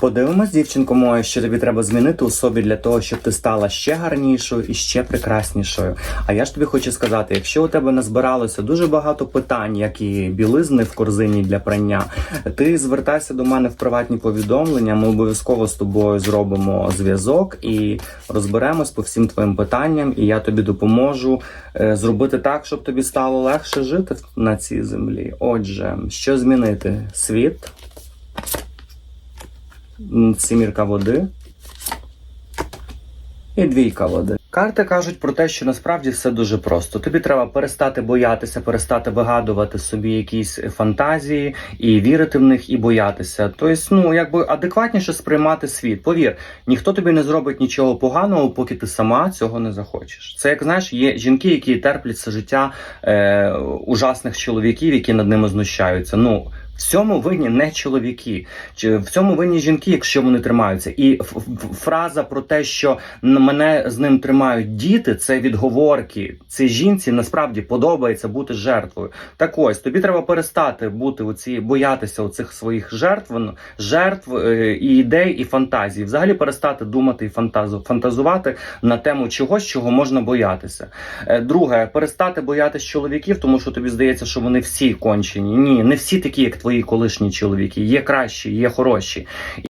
Подивимось, дівчинко моя, що тобі треба змінити у собі для того, щоб ти стала ще гарнішою і ще прекраснішою. А я ж тобі хочу сказати, якщо у тебе назбиралося дуже багато питань, як і білизни в корзині для прання, ти звертайся до мене в приватні повідомлення. Ми обов'язково з тобою зробимо зв'язок і розберемось по всім твоїм питанням, і я тобі допоможу е, зробити так, щоб тобі стало легше жити на цій землі. Отже, що змінити? Світ. М, сімірка води і двійка води. Карти кажуть про те, що насправді все дуже просто. Тобі треба перестати боятися, перестати вигадувати собі якісь фантазії і вірити в них, і боятися. Тобто, ну якби адекватніше сприймати світ. Повір, ніхто тобі не зробить нічого поганого, поки ти сама цього не захочеш. Це як знаєш, є жінки, які терплять все життя е, ужасних чоловіків, які над ними знущаються. Ну в цьому винні не чоловіки, чи в цьому винні жінки, якщо вони тримаються. І фраза про те, що мене з ним тримають діти, це відговорки. Цій жінці насправді подобається бути жертвою. Так ось тобі треба перестати бути у ці боятися оцих своїх жертв, жертв і ідей, і фантазій. Взагалі перестати думати і фантазу, фантазувати на тему чогось, чого можна боятися. Е, Друге, перестати боятися чоловіків, тому що тобі здається, що вони всі кончені. Ні, не всі такі, як твої колишні чоловіки. Є кращі, є хороші.